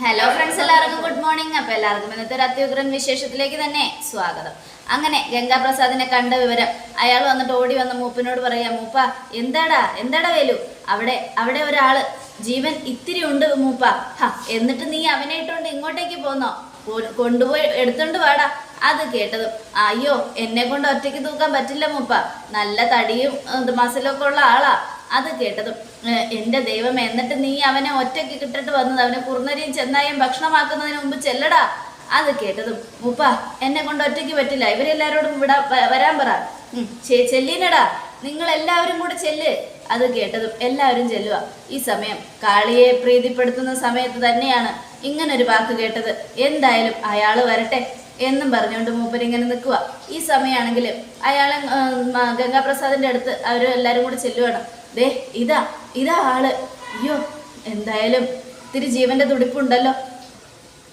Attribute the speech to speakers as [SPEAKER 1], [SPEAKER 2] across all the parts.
[SPEAKER 1] Hello friends എല്ലാവർക്കും good morning അപ്പൊ എല്ലാവർക്കും ഇന്നത്തെ ഒരു അത്യുഗ്രൻ വിശേഷത്തിലേക്ക് തന്നെ സ്വാഗതം. അങ്ങനെ ഗംഗാപ്രസാദിനെ കണ്ട വിവരം അയാൾ വന്നിട്ട് ഓടി വന്ന മൂപ്പനോട് പറയാ മൂപ്പ എന്താടാ? എന്താടാ വേലു? അവിടെ അവിടെ ഒരാൾ. ജീവൻ ഇത്തിരി ഉണ്ട് മൂപ്പ. ഹ എന്നിട്ട് നീ അവനെ ഇട്ടുകൊണ്ട് ഇങ്ങോട്ടേക്ക് പോന്നോ? കൊണ്ടുപോയി എടുത്തോണ്ട് വാടാ. അത് കേട്ടതും അയ്യോ എന്നെ കൊണ്ട് ഒറ്റയ്ക്ക് തൂക്കാൻ പറ്റില്ല മൂപ്പ. നല്ല തടിയും മസിലൊക്കെ ഉള്ള ആളാ. അത് കേട്ടതും എന്റെ ദൈവം എന്നിട്ട് നീ അവനെ ഒറ്റയ്ക്ക് കിട്ടിട്ട് വന്നത് അവനെ കുറുനരിയും ചെന്നായും ഭക്ഷണമാക്കുന്നതിന് മുമ്പ് ചെല്ലടാ അത് കേട്ടതും മുപ്പ എന്നെ കൊണ്ട് ഒറ്റയ്ക്ക് പറ്റില്ല ഇവരെല്ലാരോടും ഇവിടെ വരാൻ പറ. ചെല്ലിനടാ നിങ്ങൾ എല്ലാവരും കൂടെ ചെല്ല് അത് കേട്ടതും എല്ലാവരും ചെല്ലുക. ഈ സമയം കാളിയെ പ്രീതിപ്പെടുത്തുന്ന സമയത്ത് തന്നെയാണ് ഇങ്ങനൊരു വാക്ക് കേട്ടത്. എന്തായാലും അയാൾ വരട്ടെ. എന്നും പറഞ്ഞുകൊണ്ട് മൂപ്പരിങ്ങനെ നിൽക്കുക ഈ സമയമാണെങ്കിൽ അയാളെ ഗംഗാപ്രസാദിന്റെ അടുത്ത് അവർ എല്ലാവരും കൂടി ചെല്ലുവാണ്. ദേ ഇതാ ഇതാ ആൾ. അയ്യോ എന്തായാലും ഇത്തിരി ജീവന്റെ തുടിപ്പുണ്ടല്ലോ.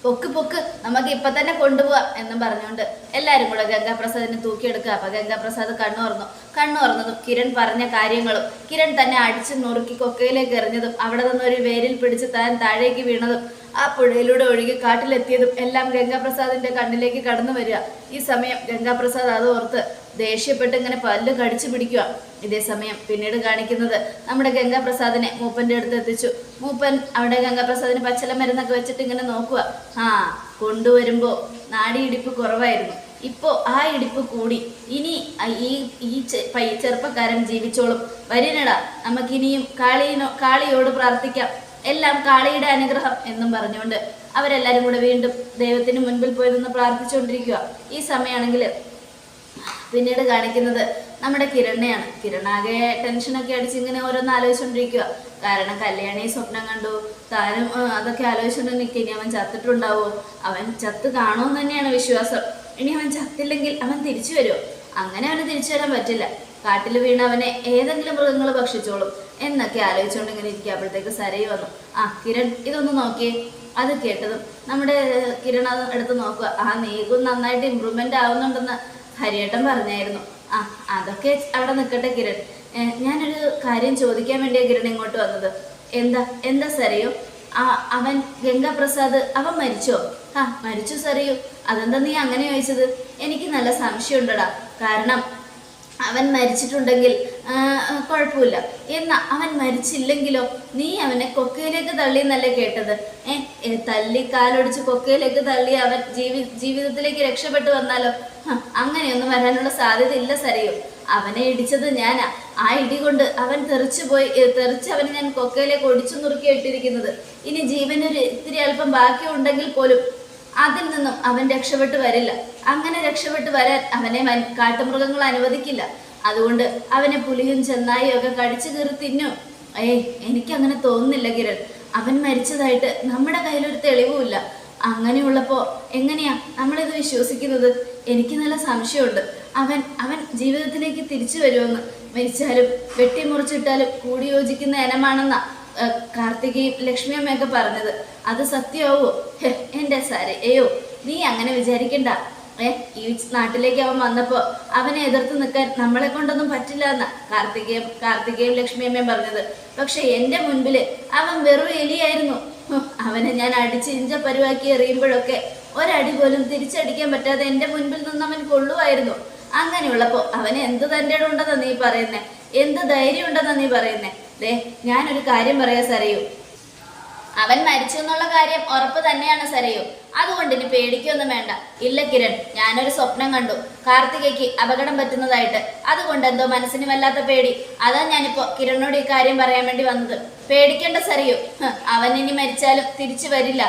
[SPEAKER 1] പൊക്ക് പൊക്ക് നമുക്ക് ഇപ്പൊ തന്നെ കൊണ്ടുപോവാം എന്നും പറഞ്ഞുകൊണ്ട് എല്ലാരും കൂടെ ഗംഗാപ്രസാദിനെ തൂക്കിയെടുക്കുക. അപ്പൊ ഗംഗാപ്രസാദ് കണ്ണു തുറന്നു. കണ്ണു തുറന്നതും കിരൺ പറഞ്ഞ കാര്യങ്ങളും കിരൺ തന്നെ അടിച്ച് നുറുക്കി കൊക്കയിലേക്ക് എറിഞ്ഞതും അവിടെ നിന്ന് ഒരു വേരിൽ പിടിച്ച് താൻ താഴേക്ക് വീണതും ആ പുഴയിലൂടെ ഒഴുകി കാട്ടിലെത്തിയതും എല്ലാം ഗംഗാപ്രസാദിന്റെ കണ്ണിലേക്ക് കടന്നു വരിക. ഈ സമയം ഗംഗാപ്രസാദ് അത് ഓർത്ത് ദേഷ്യപ്പെട്ട് ഇങ്ങനെ പല്ല് കടിച്ചു പിടിക്കുക. ഇതേ സമയം പിന്നീട് കാണിക്കുന്നത് നമ്മുടെ ഗംഗാപ്രസാദിനെ മൂപ്പന്റെ അടുത്ത് എത്തിച്ചു. മൂപ്പൻ അവിടെ ഗംഗാപ്രസാദിന് പച്ചല മരുന്നൊക്കെ വെച്ചിട്ട് ഇങ്ങനെ നോക്കുക. ആ കൊണ്ടുവരുമ്പോ നാടിയിടിപ്പ് കുറവായിരുന്നു. ഇപ്പോ ആ ഇടിപ്പ് കൂടി. ഇനി ഈ ഈ ചെറുപ്പക്കാരൻ ജീവിച്ചോളും. വരിനടാ നമുക്കിനിയും കാളിയിനോ കാളിയോട് പ്രാർത്ഥിക്കാം. എല്ലാം കാളിയുടെ അനുഗ്രഹം എന്നും പറഞ്ഞുകൊണ്ട് അവരെല്ലാരും കൂടെ വീണ്ടും ദൈവത്തിന് മുൻപിൽ പോയി നിന്ന് പ്രാർത്ഥിച്ചുകൊണ്ടിരിക്കുക. ഈ സമയമാണെങ്കിൽ പിന്നീട് കാണിക്കുന്നത് നമ്മുടെ കിരണയാണ് കിരണാകെ ടെൻഷനൊക്കെ അടിച്ച് ഇങ്ങനെ ഓരോന്ന് ആലോചിച്ചുകൊണ്ടിരിക്കുക. കാരണം കല്യാണി സ്വപ്നം കണ്ടു. താനും അതൊക്കെ ആലോചിച്ചുകൊണ്ട് നിൽക്കുക ഇനി അവൻ ചത്തിട്ടുണ്ടാവോ? അവൻ ചത്ത് കാണുമെന്ന് തന്നെയാണ് വിശ്വാസം. ഇനി അവൻ ചത്തില്ലെങ്കിൽ അവൻ തിരിച്ചു വരുമോ? അങ്ങനെ അവന് തിരിച്ചു വരാൻ പറ്റില്ല. കാട്ടിൽ വീണ അവനെ ഏതെങ്കിലും മൃഗങ്ങൾ ഭക്ഷിച്ചോളും എന്നൊക്കെ ആലോചിച്ചുകൊണ്ട് ഇങ്ങനെ ഇരിക്കുക അപ്പോഴത്തേക്ക് സരയി വന്നു. ആ കിരൺ ഇതൊന്ന് നോക്കിയേ. അത് കേട്ടതും നമ്മുടെ കിരൺ അത് എടുത്ത് നോക്കുക. ആ നീക്കും നന്നായിട്ട് ഇമ്പ്രൂവ്മെന്റ് ആവുന്നുണ്ടെന്ന് ഹരിയേട്ടൻ പറഞ്ഞായിരുന്നു. ആ അതൊക്കെ അവിടെ നിൽക്കട്ടെ കിരൺ. ഞാനൊരു കാര്യം ചോദിക്കാൻ വേണ്ടിയാണ് കിരൺ ഇങ്ങോട്ട് വന്നത്. എന്താ എന്താ സരയോ? ആ അവൻ ഗംഗാപ്രസാദ് അവൻ മരിച്ചോ? ആ മരിച്ചു സരയോ. അതെന്താ നീ അങ്ങനെ ചോദിച്ചത്? എനിക്ക് നല്ല സംശയം സംശയമുണ്ടടാ. കാരണം അവൻ മരിച്ചിട്ടുണ്ടെങ്കിൽ കുഴപ്പമില്ല. എന്നാ അവൻ മരിച്ചില്ലെങ്കിലോ? നീ അവനെ കൊക്കയിലേക്ക് തള്ളി എന്നല്ലേ കേട്ടത്? ഏ തള്ളി കാലൊടിച്ച് കൊക്കയിലേക്ക് തള്ളി അവൻ ജീവി ജീവിതത്തിലേക്ക് രക്ഷപ്പെട്ടു വന്നാലോ? അങ്ങനെയൊന്നും വരാനുള്ള സാധ്യത ഇല്ല സരയോ. അവനെ ഇടിച്ചത് ഞാനാ. ആ ഇടി കൊണ്ട് അവൻ തെറിച്ചു പോയി തെറിച്ച് അവനെ ഞാൻ കൊക്കയിലേക്ക് ഒടിച്ചു നുറുക്കി ഇട്ടിരിക്കുന്നത് ഇനി ജീവനൊരു ഇത്തിരി അല്പം ബാക്കി ഉണ്ടെങ്കിൽ പോലും അതിൽ നിന്നും അവൻ രക്ഷപ്പെട്ടു വരില്ല. അങ്ങനെ രക്ഷപ്പെട്ടു വരാൻ അവനെ കാട്ടുമൃഗങ്ങൾ അനുവദിക്കില്ല. അതുകൊണ്ട് അവനെ പുലിയും ചെന്നായും ഒക്കെ കടിച്ചു കീറി തിന്നും. ഏയ് എനിക്കങ്ങനെ തോന്നുന്നില്ല കിരൺ. അവൻ മരിച്ചതായിട്ട് നമ്മുടെ കയ്യിലൊരു തെളിവുമില്ല. അങ്ങനെയുള്ളപ്പോ എങ്ങനെയാ നമ്മളിത് വിശ്വസിക്കുന്നത്? എനിക്ക് നല്ല സംശയമുണ്ട്. അവൻ അവൻ ജീവിതത്തിലേക്ക് തിരിച്ചു വരുമെന്ന്. മരിച്ചാലും വെട്ടിമുറിച്ചിട്ടാലും കൂടി യോജിക്കുന്ന ഇനമാണെന്നാ കാർത്തികയും ലക്ഷ്മിയമ്മയൊക്കെ പറഞ്ഞത്. അത് സത്യമാവോ? എന്റെ സാരി അയ്യോ നീ അങ്ങനെ വിചാരിക്കണ്ട. ഏ ഈ നാട്ടിലേക്ക് അവൻ വന്നപ്പോ അവനെ എതിർത്ത് നിൽക്കാൻ നമ്മളെ കൊണ്ടൊന്നും പറ്റില്ല എന്നാ കാർത്തികയും കാർത്തികയും ലക്ഷ്മിയമ്മയും പറഞ്ഞത്. പക്ഷെ എന്റെ മുൻപിൽ അവൻ വെറും എലിയായിരുന്നു. അവനെ ഞാൻ അടിച്ച് ഇഞ്ച പരുവാക്കി എറിയുമ്പോഴൊക്കെ ഒരടി പോലും തിരിച്ചടിക്കാൻ പറ്റാതെ എന്റെ മുൻപിൽ നിന്ന് അവൻ കൊള്ളുമായിരുന്നു. അങ്ങനെയുള്ളപ്പോ അവന് എന്ത് തന്റെ ഉണ്ടെന്നാ നീ പറയുന്നേ? എന്ത് ധൈര്യം ഉണ്ടെന്നാ നീ പറയുന്നേ? ദേ ഞാനൊരു കാര്യം പറയാ സരയു. അവൻ മരിച്ചു എന്നുള്ള കാര്യം ഉറപ്പ് തന്നെയാണ് സരയു. അതുകൊണ്ട് ഇനി പേടിക്കൊന്നും വേണ്ട. ഇല്ല കിരൺ ഞാനൊരു സ്വപ്നം കണ്ടു. കാർത്തികയ്ക്ക് അപകടം പറ്റുന്നതായിട്ട്. അതുകൊണ്ട് എന്തോ മനസ്സിന് വല്ലാത്ത പേടി. അതാ ഞാനിപ്പോ കിരണിനോട് ഈ കാര്യം പറയാൻ വേണ്ടി വന്നത്. പേടിക്കേണ്ട സരയു. അവൻ ഇനി മരിച്ചാലും തിരിച്ചു വരില്ല.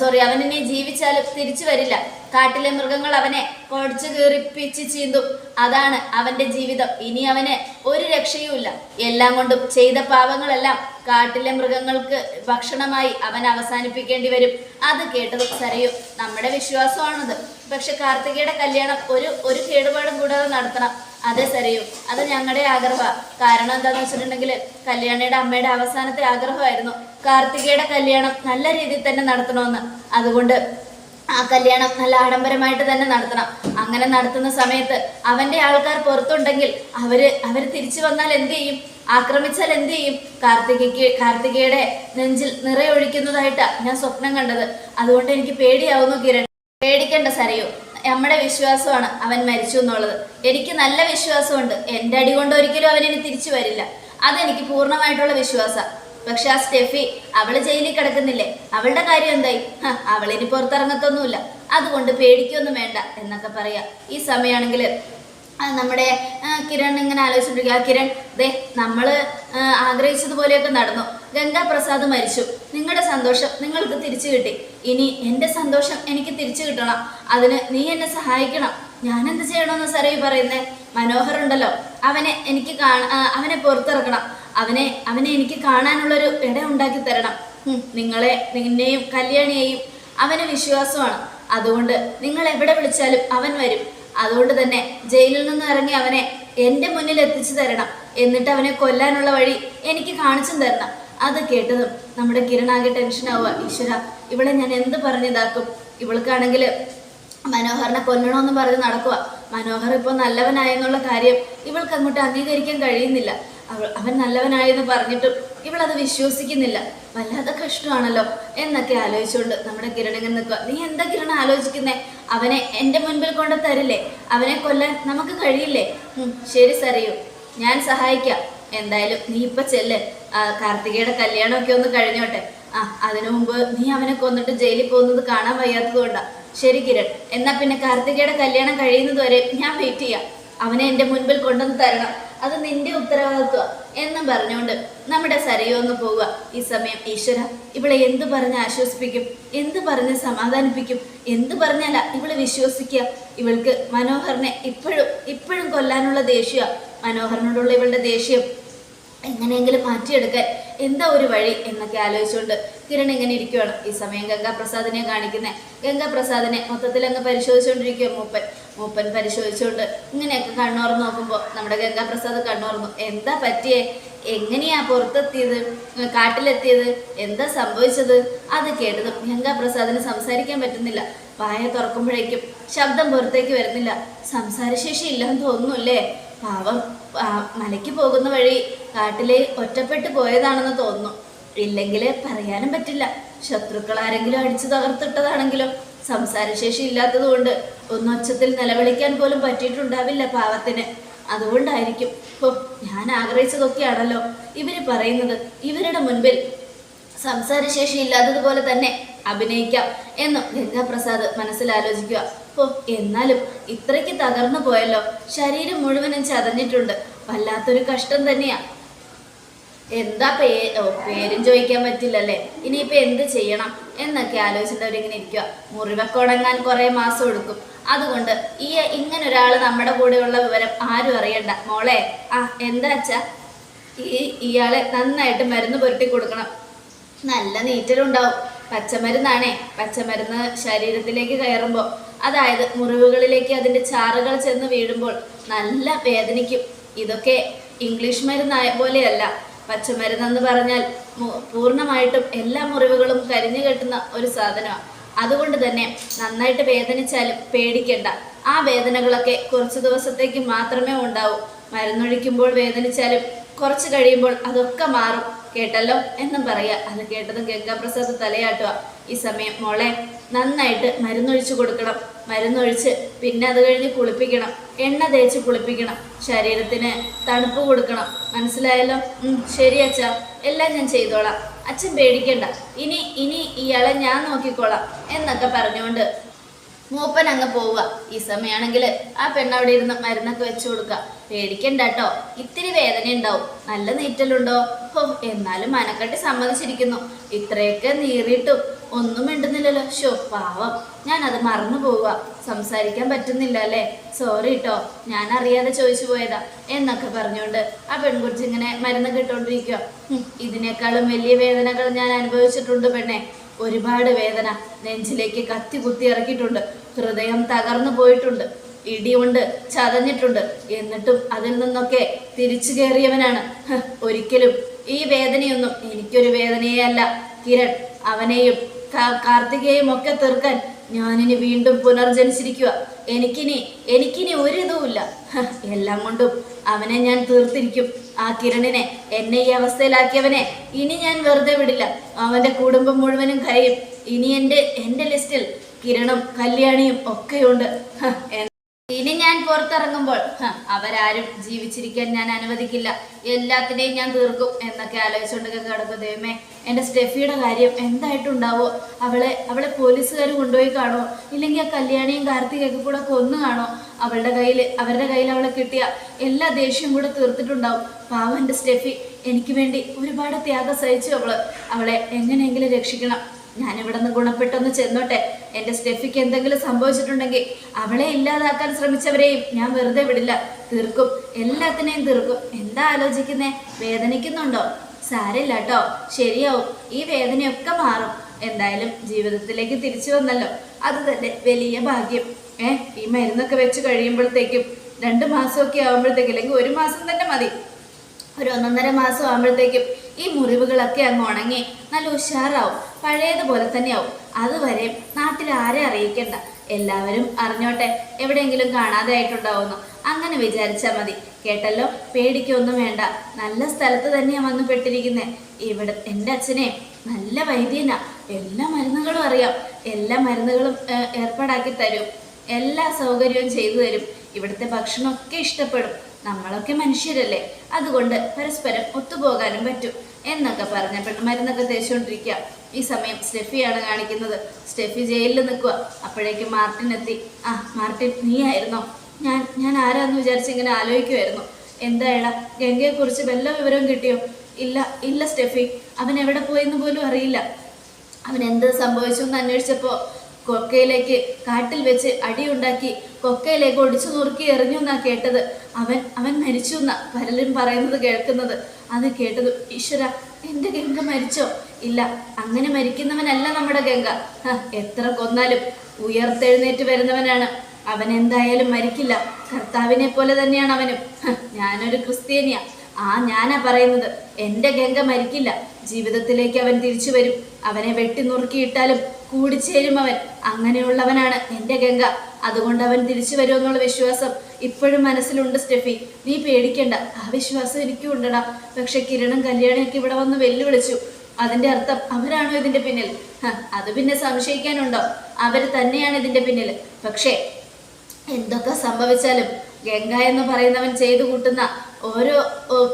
[SPEAKER 1] സോറി അവൻ ഇനി ജീവിച്ചാൽ തിരിച്ചു വരില്ല. കാട്ടിലെ മൃഗങ്ങൾ അവനെ കൊടിച്ചു കീറിപ്പിച്ച് ചീന്തും. അതാണ് അവന്റെ ജീവിതം. ഇനി അവന് ഒരു രക്ഷയുമില്ല എല്ലാം കൊണ്ടും ചെയ്ത പാപങ്ങളെല്ലാം കാട്ടിലെ മൃഗങ്ങൾക്ക് ഭക്ഷണമായി അവൻ അവസാനിപ്പിക്കേണ്ടി വരും. അത് കേട്ടത് സരയു. നമ്മുടെ വിശ്വാസമാണത്. പക്ഷെ കാർത്തികയുടെ കല്യാണം ഒരു ഒരു കേടുപാടും കൂടാതെ നടത്തണം. അതെ സരയു അത് ഞങ്ങളുടെ ആഗ്രഹമാണ് കാരണം എന്താന്ന് വെച്ചിട്ടുണ്ടെങ്കിൽ കല്യാണിയുടെ അമ്മയുടെ അവസാനത്തെ ആഗ്രഹമായിരുന്നു കാർത്തികയുടെ കല്യാണം നല്ല രീതിയിൽ തന്നെ നടത്തണമെന്ന് അതുകൊണ്ട് ആ കല്യാണം നല്ല ആഡംബരമായിട്ട് തന്നെ നടത്തണം. അങ്ങനെ നടത്തുന്ന സമയത്ത് അവന്റെ ആൾക്കാർ പുറത്തുണ്ടെങ്കിൽ അവർ അവർ തിരിച്ചു വന്നാൽ എന്ത് ചെയ്യും? ആക്രമിച്ചാൽ എന്ത് ചെയ്യും? കാർത്തികയ്ക്ക് കാർത്തികയുടെ നെഞ്ചിൽ നിറയൊഴിക്കുന്നതായിട്ടാ ഞാൻ സ്വപ്നം കണ്ടത്. അതുകൊണ്ട് എനിക്ക് പേടിയാവുന്നു കിരൺ. പേടിക്കണ്ട സരയു. നമ്മുടെ വിശ്വാസമാണ് അവൻ മരിച്ചു എന്നുള്ളത്. എനിക്ക് നല്ല വിശ്വാസമുണ്ട്. എന്റെ അടി കൊണ്ട് ഒരിക്കലും അവൻ ഇനി തിരിച്ചു വരില്ല. അതെനിക്ക് പൂർണമായിട്ടുള്ള വിശ്വാസമാണ് പക്ഷെ ആ സ്റ്റെഫി അവൾ ജയിലിൽ കിടക്കുന്നില്ലേ? അവളുടെ കാര്യം എന്തായി? അവളിനി പുറത്തിറങ്ങത്തൊന്നുമില്ല. അതുകൊണ്ട് പേടിക്കൊന്നും വേണ്ട എന്നൊക്കെ പറയാ. ഈ സമയമാണെങ്കിൽ നമ്മുടെ കിരൺ ഇങ്ങനെ ആലോചിച്ചിട്ടിരിക്കുക കിരൺ ദേ നമ്മൾ ആഗ്രഹിച്ചതുപോലെയൊക്കെ നടന്നു. ഗംഗാപ്രസാദ് മരിച്ചു. നിങ്ങളുടെ സന്തോഷം നിങ്ങൾക്ക് തിരിച്ചു കിട്ടി. ഇനി എന്റെ സന്തോഷം എനിക്ക് തിരിച്ചു കിട്ടണം. അതിന് നീ എന്നെ സഹായിക്കണം. ഞാൻ എന്ത് ചെയ്യണമെന്ന് സാറേ പറയുന്നേ? മനോഹർ ഉണ്ടല്ലോ. അവനെ എനിക്ക് അവനെ പുറത്തിറക്കണം. അവനെ അവനെ എനിക്ക് കാണാനുള്ളൊരു ഇട ഉണ്ടാക്കി തരണം. നിങ്ങളെ നിന്നെയും കല്യാണിയെയും അവന് വിശ്വാസമാണ്. അതുകൊണ്ട് നിങ്ങൾ എവിടെ വിളിച്ചാലും അവൻ വരും. അതുകൊണ്ട് തന്നെ ജയിലിൽ നിന്ന് ഇറങ്ങി അവനെ എന്റെ മുന്നിൽ എത്തിച്ചു തരണം. എന്നിട്ട് അവനെ കൊല്ലാനുള്ള വഴി എനിക്ക് കാണിച്ചും തരണം. അത് കേട്ടതും നമ്മുടെ കിരണാകെ ടെൻഷൻ ആവുക. ഈശ്വര ഇവളെ ഞാൻ എന്ത് പറഞ്ഞിതാക്കും? ഇവൾക്കാണെങ്കിൽ മനോഹറിനെ കൊല്ലണമെന്ന് പറഞ്ഞ് നടക്കുക മനോഹർ ഇപ്പോൾ നല്ലവനായെന്നുള്ള കാര്യം ഇവൾക്ക് അങ്ങോട്ട് അംഗീകരിക്കാൻ കഴിയുന്നില്ല. അവൾ അവൻ നല്ലവനായെന്ന് പറഞ്ഞിട്ടും ഇവളത് വിശ്വസിക്കുന്നില്ല. വല്ലാത്ത കഷ്ടമാണല്ലോ എന്നൊക്കെ ആലോചിച്ചുകൊണ്ട് നമ്മുടെ കിരണിങ്ങനെ നിൽക്കുക നീ എന്താ കിരണ ആലോചിക്കുന്നേ? അവനെ എന്റെ മുൻപിൽ കൊണ്ട് തരില്ലേ? അവനെ കൊല്ലാൻ നമുക്ക് കഴിയില്ലേ? ശരി സറിയൂ ഞാൻ സഹായിക്കാം. എന്തായാലും നീ ഇപ്പം ചെല്ല്. കാർത്തികയുടെ കല്യാണമൊക്കെ ഒന്ന് കഴിഞ്ഞോട്ടെ. ആ അതിനു മുമ്പ് നീ അവനെ കൊന്നിട്ട് ജയിലിൽ പോകുന്നത് കാണാൻ വയ്യാത്തത് കൊണ്ടാ. ശരി കിരൺ. എന്നാ പിന്നെ കാർത്തികയുടെ കല്യാണം കഴിയുന്നത് വരെ ഞാൻ വെയിറ്റ് ചെയ്യാം. അവനെ എന്റെ മുൻപിൽ കൊണ്ടുവന്ന് തരണം. അത് നിന്റെ ഉത്തരവാദിത്വം എന്നും പറഞ്ഞുകൊണ്ട് നമ്മുടെ സരയോ പോവുക. ഈ സമയം ഈശ്വര ഇവളെ എന്ത് പറഞ്ഞ് ആശ്വസിപ്പിക്കും? എന്ത് പറഞ്ഞ് സമാധാനിപ്പിക്കും? എന്ത് പറഞ്ഞാല ഇവൾ വിശ്വസിക്കുക? ഇവൾക്ക് മനോഹറിനെ ഇപ്പോഴും ഇപ്പോഴും കൊല്ലാനുള്ള ദേഷ്യ. മനോഹറിനോടുള്ള ഇവളുടെ ദേഷ്യം എങ്ങനെയെങ്കിലും മാറ്റിയെടുക്കാൻ എന്താ ഒരു വഴി എന്നൊക്കെ ആലോചിച്ചുകൊണ്ട് കിരൺ ഇങ്ങനെ ഇരിക്കുവാണ്. ഈ സമയം ഗംഗാപ്രസാദിനെ കാണിക്കുന്നത് ഗംഗാപ്രസാദിനെ മൊത്തത്തിൽ അങ്ങ് പരിശോധിച്ചുകൊണ്ടിരിക്കുക മൂപ്പൻ. മൂപ്പൻ പരിശോധിച്ചുകൊണ്ട് ഇങ്ങനെയൊക്കെ കണ്ണോർന്ന് നോക്കുമ്പോൾ നമ്മുടെ ഗംഗാപ്രസാദ് കണ്ണോർന്നു. എന്താ പറ്റിയേ? എങ്ങനെയാ പുറത്തെത്തിയത്? കാട്ടിലെത്തിയത്? എന്താ സംഭവിച്ചത്? അത് കേട്ടതും ഗംഗാപ്രസാദിന് സംസാരിക്കാൻ പറ്റുന്നില്ല. വായ തുറക്കുമ്പോഴേക്കും ശബ്ദം പുറത്തേക്ക് വരുന്നില്ല. സംസാരശേഷി ഇല്ലെന്ന് തോന്നുന്നു അല്ലേ? പാവം. മലയ്ക്ക് പോകുന്ന വഴി കാട്ടിലെ ഒറ്റപ്പെട്ടു പോയതാണെന്ന് തോന്നുന്നു. ഇല്ലെങ്കിൽ പറയാനും പറ്റില്ല. ശത്രുക്കൾ ആരെങ്കിലും അടിച്ചു തകർത്തിട്ടതാണെങ്കിലോ. സംസാരശേഷി ഇല്ലാത്തത് കൊണ്ട് ഒന്നൊച്ചത്തിൽ നിലവിളിക്കാൻ പോലും പറ്റിയിട്ടുണ്ടാവില്ല പാവത്തിന്. അതുകൊണ്ടായിരിക്കും. ഓ ഞാൻ ആഗ്രഹിച്ചതൊക്കെയാണല്ലോ ഇവർ പറയുന്നത്. ഇവരുടെ മുൻപിൽ സംസാരശേഷി ഇല്ലാത്തതുപോലെ തന്നെ അഭിനയിക്കാം എന്നും ഗംഗാപ്രസാദ് മനസ്സിലാലോചിക്കുക. ഓ എന്നാലും ഇത്രയ്ക്ക് തകർന്നു പോയല്ലോ. ശരീരം മുഴുവനും ചതഞ്ഞിട്ടുണ്ട്. വല്ലാത്തൊരു കഷ്ടം തന്നെയാ. എന്താ പേ പേരും ചോദിക്കാൻ പറ്റില്ലല്ലേ? ഇനിയിപ്പോ എന്ത് ചെയ്യണം? എന്നൊക്കെ ആലോചിച്ചിട്ടവരിങ്ങനെ ഇരിക്കുക മുറിവൊക്കെ കുറെ മാസം എടുക്കും. അതുകൊണ്ട് ഈ ഇങ്ങനെ ഒരാൾ നമ്മുടെ കൂടെയുള്ള വിവരം ആരും അറിയണ്ട. മോളെ ആ എന്താ അച്ഛാ? ഈ ഇയാളെ നന്നായിട്ട് മരുന്ന് പുരട്ടി കൊടുക്കണം. നല്ല നീറ്റലുണ്ടാവും. പച്ചമരുന്നാണേ. പച്ചമരുന്ന് ശരീരത്തിലേക്ക് കയറുമ്പോൾ അതായത് മുറിവുകളിലേക്ക് അതിന്റെ ചാറുകൾ ചെന്ന് വീഴുമ്പോൾ നല്ല വേദനിക്കും. ഇതൊക്കെ ഇംഗ്ലീഷ് മരുന്നായ പോലെയല്ല. പച്ചമരുന്നെന്ന് പറഞ്ഞാൽ പൂർണമായിട്ടും എല്ലാ മുറിവുകളും കരിഞ്ഞു കെട്ടുന്ന ഒരു സാധനമാണ് അതുകൊണ്ട് തന്നെ നന്നായിട്ട് വേദനിച്ചാലും പേടിക്കേണ്ട. ആ വേദനകളൊക്കെ കുറച്ച് ദിവസത്തേക്ക് മാത്രമേ ഉണ്ടാവൂ. മരുന്നൊഴിക്കുമ്പോൾ വേദനിച്ചാലും കുറച്ച് കഴിയുമ്പോൾ അതൊക്കെ മാറും. കേട്ടല്ലോ? എന്നും പറയുക അത് കേട്ടതും ഗംഗാപ്രസാദ് തലയാട്ടുക ഈ സമയം മോളെ നന്നായിട്ട് മരുന്നൊഴിച്ച് കൊടുക്കണം. മരുന്നൊഴിച്ച് പിന്നെ അത് കഴിഞ്ഞ് കുളിപ്പിക്കണം. എണ്ണ തേച്ച് കുളിപ്പിക്കണം. ശരീരത്തിന് തണുപ്പ് കൊടുക്കണം. മനസ്സിലായല്ലോ? ശരി അച്ഛ. എല്ലാം ഞാൻ ചെയ്തോളാം. അച്ഛൻ പേടിക്കണ്ട. ഇനി ഇനി ഇയാളെ ഞാൻ നോക്കിക്കോളാം എന്നൊക്കെ പറഞ്ഞുകൊണ്ട് മൂപ്പൻ അങ്ങ് പോവുക. ഈ സമയമാണെങ്കിൽ ആ പെണ്ണവിടെ ഇരുന്ന് മരുന്നൊക്കെ വെച്ചു കൊടുക്കുക. പേടിക്കണ്ട കേട്ടോ ഇത്തിരി വേദന ഉണ്ടാവും. നല്ല നീറ്റലുണ്ടോ? ഹോ എന്നാലും മനക്കെട്ടി സമ്മതിച്ചിരിക്കുന്നു. ഇത്രയൊക്കെ നീറിയിട്ടും ഒന്നും മിണ്ടുന്നില്ലല്ലോ. ഷോ പാവം. ഞാൻ അത് മറന്നു പോവുക. സംസാരിക്കാൻ പറ്റുന്നില്ല അല്ലേ? സോറി കേട്ടോ ഞാൻ അറിയാതെ ചോദിച്ചു പോയതാ. എന്നൊക്കെ പറഞ്ഞുകൊണ്ട് ആ പെൺകുറിച്ച് ഇങ്ങനെ മരുന്ന് കിട്ടോണ്ടിരിക്കുക ഇതിനേക്കാളും വലിയ വേദനകൾ ഞാൻ അനുഭവിച്ചിട്ടുണ്ട് പെണ്ണെ. ഒരുപാട് വേദന. നെഞ്ചിലേക്ക് കത്തി കുത്തി ഇറക്കിയിട്ടുണ്ട്. ഹൃദയം തകർന്നു പോയിട്ടുണ്ട്. ഇടിയുണ്ട് ചതഞ്ഞിട്ടുണ്ട്. എന്നിട്ടും അതിൽ നിന്നൊക്കെ തിരിച്ചു കയറിയവനാണ്. ഒരിക്കലും. ഈ വേദനയൊന്നും എനിക്കൊരു വേദനയേ അല്ല. കിരൺ അവനെയും കാർത്തികയെയും ഒക്കെ തീർക്കാൻ ഞാനിനി വീണ്ടും പുനർജനിച്ചിരിക്കുക എനിക്കിനി എനിക്കിനി ഒരു ഇതുമില്ല എല്ലാം കൊണ്ടും അവനെ ഞാൻ തീർത്തിരിക്കും. ആ കിരണിനെ എന്നെ ഈ അവസ്ഥയിലാക്കിയവനെ ഇനി ഞാൻ വെറുതെ വിടില്ല. അവന്റെ കുടുംബം മുഴുവനും കരയും. ഇനി എന്റെ എന്റെ ലിസ്റ്റിൽ കിരണും കല്യാണിയും ഒക്കെയുണ്ട്. ഇനി ഞാൻ പുറത്തിറങ്ങുമ്പോൾ അവരാരും ജീവിച്ചിരിക്കാൻ ഞാൻ അനുവദിക്കില്ല. എല്ലാത്തിനെയും ഞാൻ തീർക്കും എന്നൊക്കെ ആലോചിച്ചുകൊണ്ടൊക്കെ കിടക്കും. ദൈവമേ എന്റെ സ്റ്റെഫിയുടെ കാര്യം എന്തായിട്ടുണ്ടാവോ? അവളെ അവളെ പോലീസുകാർ കൊണ്ടുപോയി കാണോ ഇല്ലെങ്കിൽ ആ കല്യാണിയും കാർത്തികയൊക്കെ കൂടെ കൊന്നു കാണോ അവളുടെ കയ്യിൽ അവരുടെ കയ്യിൽ അവളെ കിട്ടിയ എല്ലാ ദേഷ്യവും കൂടെ തീർത്തിട്ടുണ്ടാവും. പാവം എന്റെ സ്റ്റെഫി എനിക്ക് വേണ്ടി ഒരുപാട് ത്യാഗം സഹിച്ചു അവൾ. അവളെ എങ്ങനെയെങ്കിലും രക്ഷിക്കണം. ഞാൻ ഇവിടെ നിന്ന് ഗുണപ്പെട്ടൊന്ന് ചെന്നോട്ടെ. എന്റെ സ്റ്റെഫിക്ക് എന്തെങ്കിലും സംഭവിച്ചിട്ടുണ്ടെങ്കിൽ അവളെ ഇല്ലാതാക്കാൻ ശ്രമിച്ചവരെയും ഞാൻ വെറുതെ വിടില്ല. തീർക്കും. എല്ലാത്തിനെയും തീർക്കും. എന്താ ആലോചിക്കുന്നേ? വേദനിക്കുന്നുണ്ടോ? സാരില്ല കേട്ടോ ശരിയാവും. ഈ വേദനയൊക്കെ മാറും. എന്തായാലും ജീവിതത്തിലേക്ക് തിരിച്ചു വന്നല്ലോ. അത് തന്നെ വലിയ ഭാഗ്യം. ഏ ഈ മരുന്നൊക്കെ വെച്ച് കഴിയുമ്പോഴത്തേക്കും രണ്ട് മാസമൊക്കെ ആകുമ്പോഴത്തേക്കും അല്ലെങ്കിൽ ഒരു മാസം തന്നെ മതി. ഒരു ഒന്നൊന്നര മാസം ആകുമ്പോഴത്തേക്കും ഈ മുറിവുകളൊക്കെ അങ്ങ് ഉണങ്ങി നല്ല ഉഷാറാവും പഴയതുപോലെ തന്നെയാവും. അതുവരെ നാട്ടിൽ ആരെ അറിയിക്കണ്ട. എല്ലാവരും അറിഞ്ഞോട്ടെ എവിടെയെങ്കിലും കാണാതെ ആയിട്ടുണ്ടാവുന്നു അങ്ങനെ വിചാരിച്ചാൽ മതി. കേട്ടല്ലോ പേടിക്കൊന്നും വേണ്ട. നല്ല സ്ഥലത്ത് തന്നെയാ വന്ന് പെട്ടിരിക്കുന്നത് ഇവിടെ എന്റെ അച്ഛനെ നല്ല വൈദ്യനാ. എല്ലാ മരുന്നുകളും അറിയാം. എല്ലാ മരുന്നുകളും ഏർപ്പാടാക്കി തരും. എല്ലാ സൗകര്യവും ചെയ്തു തരും. ഇവിടുത്തെ ഭക്ഷണമൊക്കെ ഇഷ്ടപ്പെടും. നമ്മളൊക്കെ മനുഷ്യരല്ലേ. അതുകൊണ്ട് പരസ്പരം ഒത്തുപോകാനും പറ്റും. എന്നൊക്കെ പറഞ്ഞ പെണ്ണുമരുന്നൊക്കെ തേച്ചുകൊണ്ടിരിക്കുക. ഈ സമയം സ്റ്റെഫിയാണ് കാണിക്കുന്നത്. സ്റ്റെഫി ജയിലിൽ നിൽക്കുക. അപ്പോഴേക്കും മാർട്ടിൻ എത്തി. ആ മാർട്ടിൻ നീയായിരുന്നോ ഞാൻ ഞാൻ ആരാന്ന് വിചാരിച്ച് ഇങ്ങനെ ആലോചിക്കുമായിരുന്നു എന്തായടാ ഗംഗയെക്കുറിച്ച് വല്ല വിവരവും കിട്ടിയോ? ഇല്ല ഇല്ല സ്റ്റെഫി. അവൻ എവിടെ പോയെന്ന് പോലും അറിയില്ല. അവൻ എന്ത് സംഭവിച്ചു എന്ന് അന്വേഷിച്ചപ്പോൾ കൊക്കയിലേക്ക് കാട്ടിൽ വെച്ച് അടിയുണ്ടാക്കി കൊക്കയിലേക്ക് ഒടിച്ചു നുറുക്കി എറിഞ്ഞു എന്നാണ് കേട്ടത്. അവൻ അവൻ മരിച്ചു എന്നാ പലരും പറയുന്നത് കേൾക്കുന്നത്. അത് കേട്ടത് ഈശ്വര എന്റെ ഗംഗ മരിച്ചോ? ഇല്ല അങ്ങനെ മരിക്കുന്നവനല്ല നമ്മുടെ ഗംഗ. എത്ര കൊന്നാലും ഉയർത്തെഴുന്നേറ്റ് വരുന്നവനാണ്. അവൻ എന്തായാലും മരിക്കില്ല. കർത്താവിനെ പോലെ തന്നെയാണ് അവനും. ഞാനൊരു ക്രിസ്ത്യാനിയാ. ആ ഞാനാ പറയുന്നത്. എന്റെ ഗംഗ മരിക്കില്ല. ജീവിതത്തിലേക്ക് അവൻ തിരിച്ചു വരും. അവനെ വെട്ടി നുറുക്കിയിട്ടാലും കൂടിച്ചേരും അവൻ അങ്ങനെയുള്ളവനാണ് എന്റെ ഗംഗ. അതുകൊണ്ട് അവൻ തിരിച്ചു വരുമെന്നുള്ള വിശ്വാസം ഇപ്പോഴും മനസ്സിലുണ്ട് സ്റ്റെഫി. നീ പേടിക്കണ്ട. ആ വിശ്വാസം എനിക്കും ഉണ്ടടാ പക്ഷെ കിരണും കല്യാണിയൊക്കെ ഇവിടെ വന്ന് വെല്ലുവിളിച്ചു. അതിന്റെ അർത്ഥം അവരാണോ ഇതിന്റെ പിന്നിൽ? അത് പിന്നെ സംശയിക്കാനുണ്ടോ? അവർ തന്നെയാണ് ഇതിന്റെ പിന്നിൽ. പക്ഷേ എന്തൊക്കെ സംഭവിച്ചാലും ഗംഗ എന്ന് പറയുന്നവൻ ചെയ്തു കൂട്ടുന്ന ഓരോ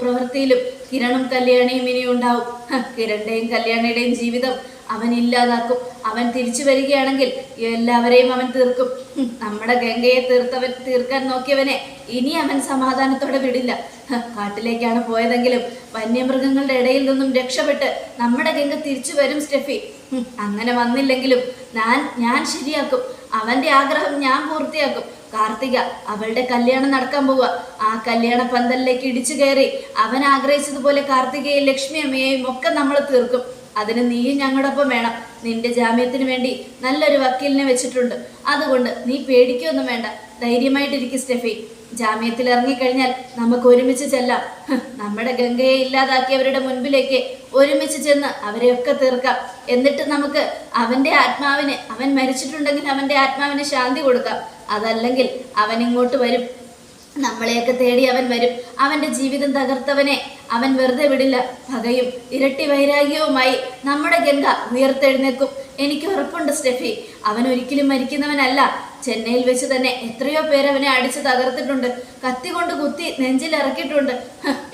[SPEAKER 1] പ്രവൃത്തിയിലും കിരണും കല്യാണിയും ഇനിയും ഉണ്ടാവും. കിരണിന്റെയും കല്യാണിയുടെയും ജീവിതം അവൻ ഇല്ലാതാക്കും. അവൻ തിരിച്ചു വരികയാണെങ്കിൽ എല്ലാവരെയും അവൻ തീർക്കും. നമ്മുടെ ഗംഗയെ തീർത്തവൻ തീർക്കാൻ നോക്കിയവനെ ഇനി അവൻ സമാധാനത്തോടെ വിടില്ല. കാട്ടിലേക്കാണ് പോയതെങ്കിലും വന്യമൃഗങ്ങളുടെ ഇടയിൽ നിന്നും രക്ഷപ്പെട്ട് നമ്മുടെ ഗംഗ തിരിച്ചു വരും സ്റ്റെഫി. അങ്ങനെ വന്നില്ലെങ്കിലും ഞാൻ ഞാൻ ശരിയാക്കും. അവന്റെ ആഗ്രഹം ഞാൻ പൂർത്തിയാക്കും. കാർത്തിക അവളുടെ കല്യാണം നടക്കാൻ പോവുക. ആ കല്യാണ പന്തലിലേക്ക് ഇടിച്ചു കയറി അവൻ ആഗ്രഹിച്ചതുപോലെ കാർത്തികയെയും ലക്ഷ്മിയമ്മയെയും ഒക്കെ നമ്മൾ തീർക്കും. അതിന് നീയും ഞങ്ങളോടൊപ്പം വേണം. നിന്റെ ജാമ്യത്തിന് വേണ്ടി നല്ലൊരു വക്കീലിനെ വെച്ചിട്ടുണ്ട്. അതുകൊണ്ട് നീ പേടിക്കൊന്നും വേണ്ട. ധൈര്യമായിട്ടിരിക്കും സ്റ്റെഫി. ജാമ്യത്തിൽ ഇറങ്ങിക്കഴിഞ്ഞാൽ നമുക്ക് ഒരുമിച്ച് ചെല്ലാം. നമ്മുടെ ഗംഗയെ ഇല്ലാതാക്കിയവരുടെ മുൻപിലേക്ക് ഒരുമിച്ച് ചെന്ന് അവരെയൊക്കെ തീർക്കാം. എന്നിട്ട് നമുക്ക് അവന്റെ ആത്മാവിന് അവൻ മരിച്ചിട്ടുണ്ടെങ്കിൽ അവന്റെ ആത്മാവിന് ശാന്തി കൊടുക്കാം. അതല്ലെങ്കിൽ അവൻ ഇങ്ങോട്ട് വരും. നമ്മളെയൊക്കെ തേടി അവൻ വരും. അവന്റെ ജീവിതം തകർത്തവനെ അവൻ വെറുതെ വിടില്ല. പകയും ഇരട്ടി വൈരാഗ്യവുമായി നമ്മുടെ ഗംഗ ഉയർത്തെഴുന്നേക്കും എനിക്ക് ഉറപ്പുണ്ട് സ്റ്റെഫി. അവൻ ഒരിക്കലും മരിക്കുന്നവനല്ല. ചെന്നൈയിൽ വെച്ച് തന്നെ എത്രയോ പേര് അവനെ അടിച്ചു തകർത്തിട്ടുണ്ട്. കത്തി കൊണ്ട് കുത്തി നെഞ്ചിൽ ഇറക്കിയിട്ടുണ്ട്.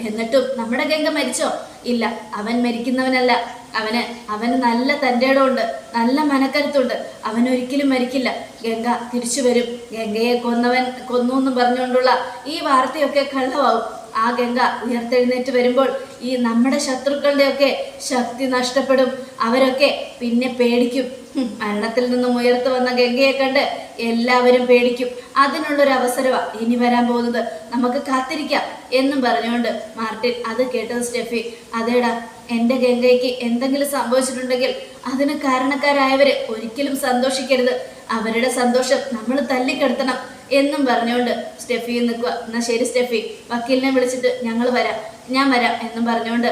[SPEAKER 1] എന്നിട്ടും നമ്മുടെ ഗംഗ മരിച്ചോ? ഇല്ല അവൻ മരിക്കുന്നവനല്ല. അവന് അവന് നല്ല തന്റെ ഇടമുണ്ട് നല്ല മനക്കരുത്തുണ്ട്. അവൻ ഒരിക്കലും മരിക്കില്ല. ഗംഗ തിരിച്ചു വരും. ഗംഗയെ കൊന്നവൻ കൊന്നു എന്ന് പറഞ്ഞുകൊണ്ടുള്ള ഈ വാർത്തയൊക്കെ കള്ളമാവും ആ ഗംഗ ഉയർത്തെഴുന്നേറ്റ് വരുമ്പോൾ ഈ നമ്മുടെ ശത്രുക്കളുടെയൊക്കെ ശക്തി നഷ്ടപ്പെടും. അവരൊക്കെ പിന്നെ പേടിക്കും. മരണത്തിൽ നിന്നും ഉയർത്തു വന്ന ഗംഗയെ കണ്ട് എല്ലാവരും പേടിക്കും. അതിനുള്ളൊരു അവസരമാണ് ഇനി വരാൻ പോകുന്നത്. നമുക്ക് കാത്തിരിക്കാം എന്നും പറഞ്ഞുകൊണ്ട് മാർട്ടിൻ അത് കേട്ടത് സ്റ്റെഫി. അതേടാ എന്റെ ഗംഗയ്ക്ക് എന്തെങ്കിലും സംഭവിച്ചിട്ടുണ്ടെങ്കിൽ അതിന് കാരണക്കാരായവരെ ഒരിക്കലും സന്തോഷിക്കരുത്. അവരുടെ സന്തോഷം നമ്മൾ തല്ലിക്കെടുത്തണം. എന്നും പറഞ്ഞുകൊണ്ട് സ്റ്റെഫി നിൽക്കുക. എന്നാ ശരി സ്റ്റെഫി വക്കീലിനെ വിളിച്ചിട്ട് ഞങ്ങൾ വരാം. ഞാൻ വരാം എന്നും പറഞ്ഞുകൊണ്ട്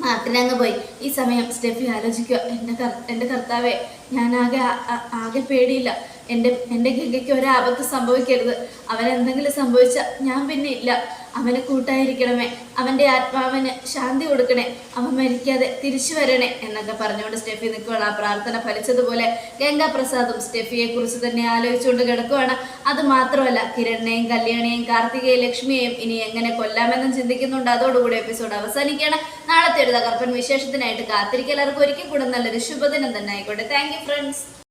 [SPEAKER 1] മാർട്ടിനങ്ങ് പോയി. ഈ സമയം സ്റ്റെഫി ആലോചിക്കുക എന്റെ കർ എന്റെ കർത്താവെ ഞാനാകെ ആകെ പേടിയില്ല. എന്റെ എന്റെ ഗംഗയ്ക്ക് ഒരാപത്ത് സംഭവിക്കരുത്. അവൻ എന്തെങ്കിലും സംഭവിച്ചാൽ ഞാൻ പിന്നെ ഇല്ല. അവനെ കൂട്ടായിരിക്കണമേ. അവന്റെ ആത്മാവിന് ശാന്തി കൊടുക്കണേ. അവൻ മരിക്കാതെ തിരിച്ചു വരണേ എന്നൊക്കെ പറഞ്ഞുകൊണ്ട് സ്റ്റെഫി നിൽക്കുകയാണ് ആ പ്രാർത്ഥന ഫലിച്ചതുപോലെ ഗംഗാപ്രസാദും സ്റ്റെഫിയെ കുറിച്ച് തന്നെ ആലോചിച്ചുകൊണ്ട് കിടക്കുകയാണ് അത് മാത്രമല്ല കിരണിനെയും കല്യാണിയെയും കാർത്തികയെ ലക്ഷ്മിയെയും ഇനി എങ്ങനെ കൊല്ലാമെന്നും ചിന്തിക്കുന്നുണ്ട്. അതോടുകൂടി എപ്പിസോഡ് അവസാനിക്കുകയാണ്. നാളത്തെ ഒരു തകർപ്പൻ വിശേഷത്തിനായിട്ട് കാത്തിരിക്കുക എല്ലാവർക്കും ഒരിക്കൽ കൂടെ നല്ലൊരു ശുഭദിനം തന്നെ ആയിക്കോട്ടെ. Thank friends